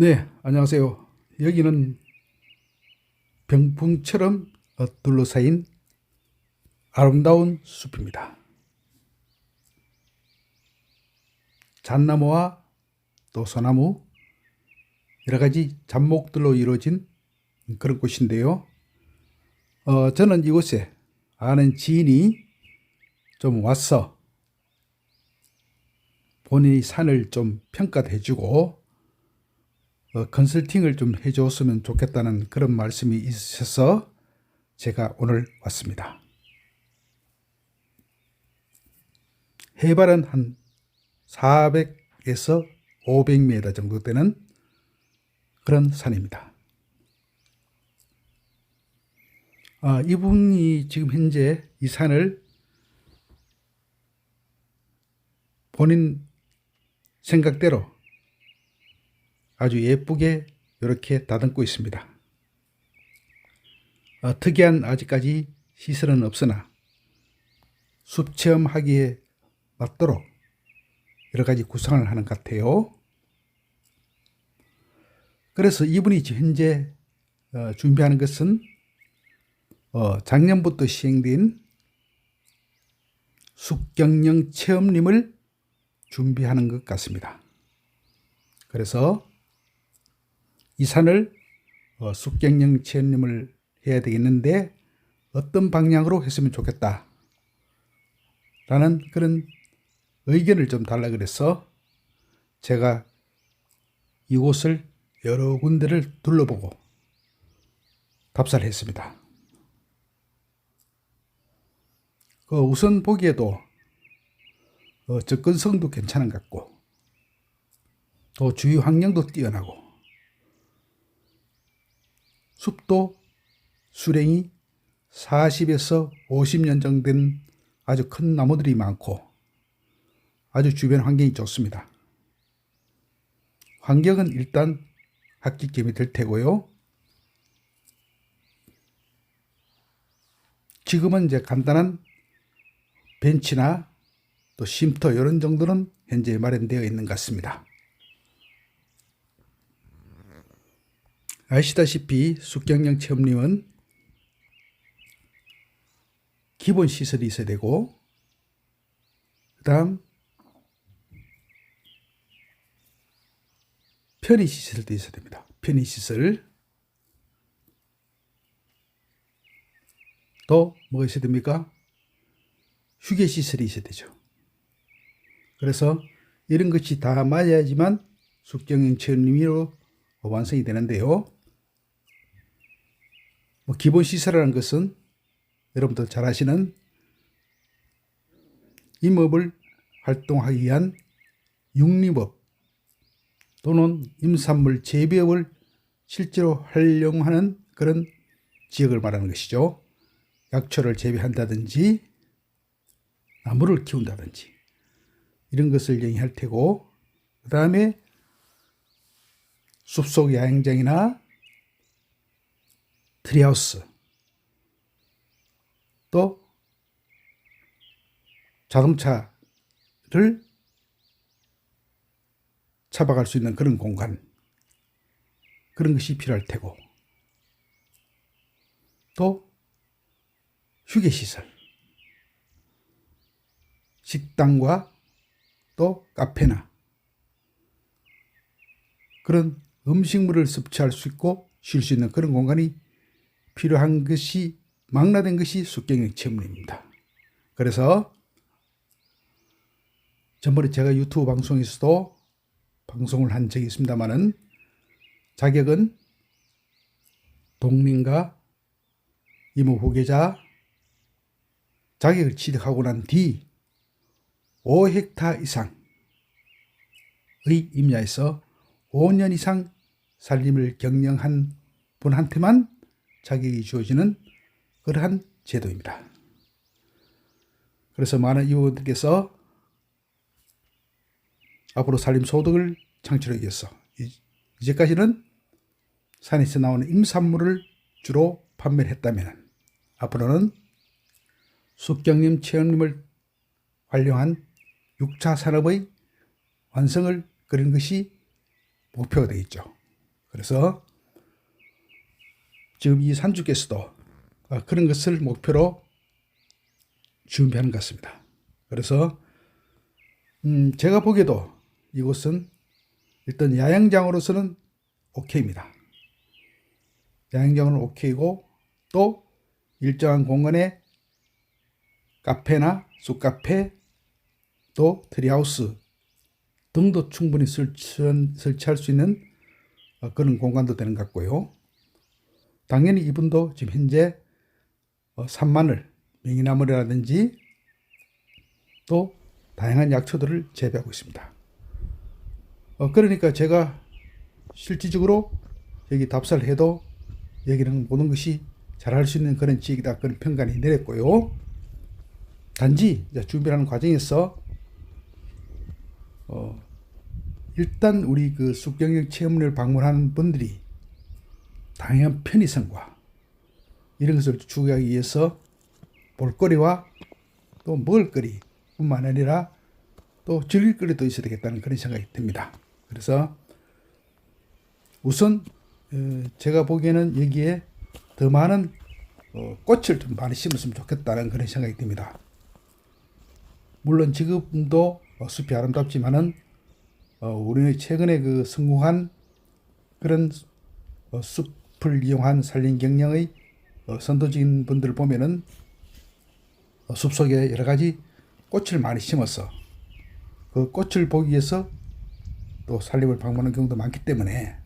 네, 안녕하세요. 여기는 병풍처럼 어, 둘러싸인 아름다운 숲입니다. 잣나무와 또 소나무, 여러 가지 잡목들로 이루어진 그런 곳인데요. 어, 저는 이곳에 아는 지인이 좀 와서 본인이 산을 좀 평가해 주고 어, 컨설팅을 좀 해줬으면 좋겠다는 그런 말씀이 있으셔서 제가 오늘 왔습니다. 해발은 한 400에서 500m 정도 되는 그런 산입니다. 아, 이분이 지금 현재 이 산을 본인 생각대로 아주 예쁘게 이렇게 다듬고 있습니다. 어, 특이한 아직까지 시설은 없으나 숲 체험하기에 맞도록 여러 가지 구상을 하는 것 같아요. 그래서 이분이 현재 어, 준비하는 것은 어, 작년부터 시행된 숲경영 체험림을 준비하는 것 같습니다. 그래서 이 산을 어, 숲경영 체험림을 해야 되겠는데 어떤 방향으로 했으면 좋겠다. 라는 그런 의견을 좀 달라 그래서 제가 이곳을 여러 군데를 둘러보고 답사를 했습니다. 그 우선 보기에도 어, 접근성도 괜찮은 것 같고 또 주위 환경도 뛰어나고 숲도 수령이 40에서 50년 정도 된 아주 큰 나무들이 많고 아주 주변 환경이 좋습니다. 환경은 일단 합격점이 될 테고요. 지금은 이제 간단한 벤치나 또 쉼터 이런 정도는 현재 마련되어 있는 것 같습니다. 아시다시피 숲경영 체험님은 기본 시설이 있어야 되고 그 다음 편의 시설도 있어야 됩니다. 편의 시설 또 뭐가 있어야 됩니까? 휴게 시설이 있어야 되죠. 그래서 이런 것이 다 맞아야지만 숲경영 체험님으로 완성이 되는데요. 뭐 기본 시설이라는 것은 여러분들 잘 아시는 임업을 활동하기 위한 육림업 또는 임산물 재배업을 실제로 활용하는 그런 지역을 말하는 것이죠. 약초를 재배한다든지 나무를 키운다든지 이런 것을 얘기할 테고 그 다음에 숲속 야영장이나 트리하우스. 또 자동차를 차박할 수 있는 그런 공간 그런 것이 필요할 테고. 또 휴게시설 식당과 또 카페나 그런 음식물을 섭취할 수 있고 쉴 수 있는 그런 공간이 필요한 것이 망라된 것이 숲경영 체험입니다. 그래서 전번에 제가 유튜브 방송에서도 방송을 한 적이 있습니다만은 자격은 동린과 이모 후계자 자격을 취득하고 난 뒤 5헥타 이상의 임야에서 5년 이상 살림을 경영한 분한테만 자격이 주어지는 그러한 제도입니다. 그래서 많은 이웃들께서 앞으로 살림 소득을 창출하기 위해서 이제까지는 산에서 나오는 임산물을 주로 판매를 했다면 앞으로는 숙경림 체험림을 활용한 6차 산업의 완성을 그린 것이 목표가 되겠죠. 그래서 지금 이 산주께서도 아, 그런 것을 목표로 준비하는 것 같습니다. 그래서 음, 제가 보기에도 이곳은 일단 야영장으로서는 오케이입니다. 야영장은 오케이고 또 일정한 공간에 카페나 쑥카페 또 트리하우스 등도 충분히 설치, 설치할 수 있는 어, 그런 공간도 되는 것 같고요. 당연히 이분도 지금 현재 어, 산마늘, 명이나물이라든지 또 다양한 약초들을 재배하고 있습니다. 어, 그러니까 제가 실질적으로 여기 답사를 해도 여기는 모든 것이 잘할 수 있는 그런 지역이다 그런 평가를 내렸고요. 단지 준비하는 과정에서 어, 일단 우리 그 쑥경역 체험을 방문하는 분들이 다양한 편의성과 이런 것을 추구하기 위해서 볼거리와 또 먹을거리 뿐만 아니라 또 즐길거리도 있어야 되겠다는 그런 생각이 듭니다. 그래서 우선 어, 제가 보기에는 여기에 더 많은 어, 꽃을 좀 많이 심었으면 좋겠다는 그런 생각이 듭니다. 물론 지금도 어, 숲이 아름답지만은 어, 우리는 최근에 그 성공한 그런 어, 숲을 이용한 산림 경영의 어, 선도적인 분들 보면은 어, 숲 속에 여러 가지 꽃을 많이 심어서 그 꽃을 보기 위해서 또 산림을 방문하는 경우도 많기 때문에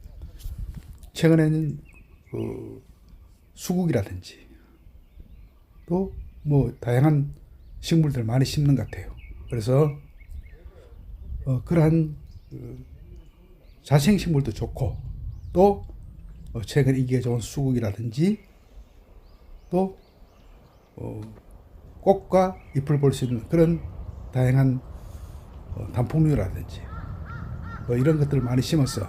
최근에는 그 수국이라든지 또 뭐 다양한 식물들 많이 심는 것 같아요. 그래서 어, 그러한 그 자생식물도 좋고 또 어, 최근 인기가 좋은 수국이라든지 또 어, 꽃과 잎을 볼 수 있는 그런 다양한 어, 단풍류라든지 뭐 이런 것들을 많이 심어서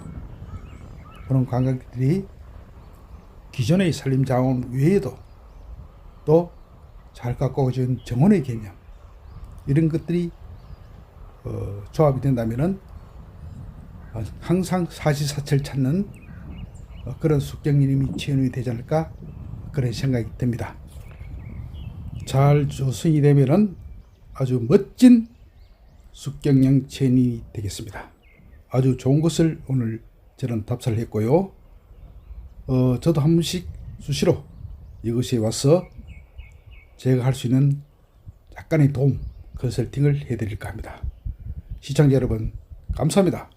그런 관광객들이 기존의 산림 자원 외에도 또 잘 가꿔진 정원의 개념 이런 것들이 어, 조합이 된다면은 어, 항상 사시사철 찾는 어, 그런 숙경님이 지원이 되지 않을까 그런 생각이 듭니다. 잘 조성이 되면은 아주 멋진 숙경령 체인이 되겠습니다. 아주 좋은 것을 오늘 저는 답사를 했고요. 어, 저도 한 번씩 수시로 이것에 와서 제가 할 수 있는 약간의 도움, 컨설팅을 해드릴까 합니다. 시청자 여러분, 감사합니다.